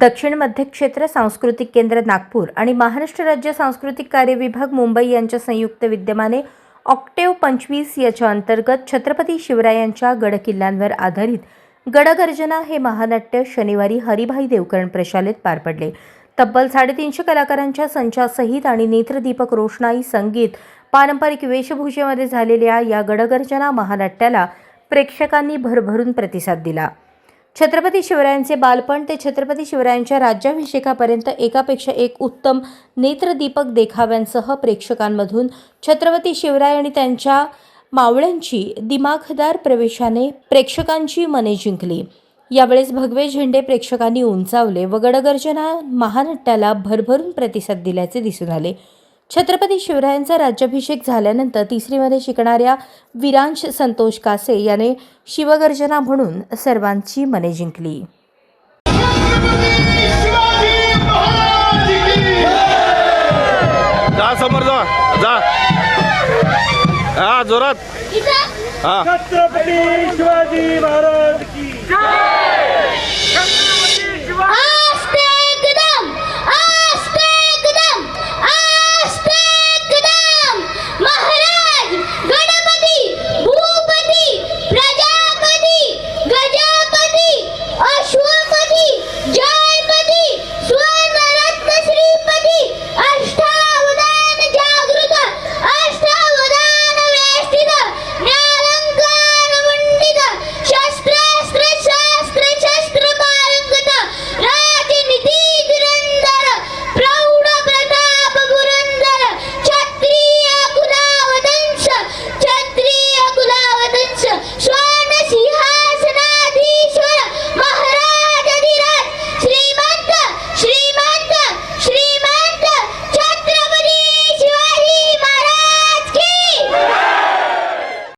दक्षिण मध्य क्षेत्र सांस्कृतिक केंद्र नागपूर आणि महाराष्ट्र राज्य सांस्कृतिक कार्य विभाग मुंबई यांच्या संयुक्त विद्यमाने ऑक्टेव पंचवीस याच्या अंतर्गत छत्रपती शिवरायांच्या गडकिल्ल्यांवर आधारित गडगर्जना हे महानाट्य शनिवारी हरिभाई देवकरण प्रशालेत पार पडले. तब्बल साडेतीनशे कलाकारांच्या संचासहित आणि नेत्रदीपक रोषणाई संगीत पारंपरिक वेशभूषेमध्ये झालेल्या या गडगर्जना महानाट्याला प्रेक्षकांनी भरभरून प्रतिसाद दिला. छत्रपती शिवरायांचे बालपण ते छत्रपती शिवरायांच्या राज्याभिषेकापर्यंत एकापेक्षा एक उत्तम नेत्रदीपक देखाव्यांसह प्रेक्षकांमधून छत्रपती शिवराय आणि त्यांच्या मावळ्यांची दिमाखदार प्रवेशाने प्रेक्षकांची मने जिंकली. यावेळेस भगवे झेंडे प्रेक्षकांनी उंचावले व गडगर्जना महानट्याला भरभरून प्रतिसाद दिल्याचे दिसून आले. छत्रपती शिवरायांचा राज्याभिषेक झाल्यानंतर तिसरीमध्ये शिकणाऱ्या विरांश संतोष कासे याने शिवगर्जना म्हणून सर्वांची मने जिंकली. जा समोर जा. जा. हा जोरात. हा. छत्रपती शिवाजी महाराज की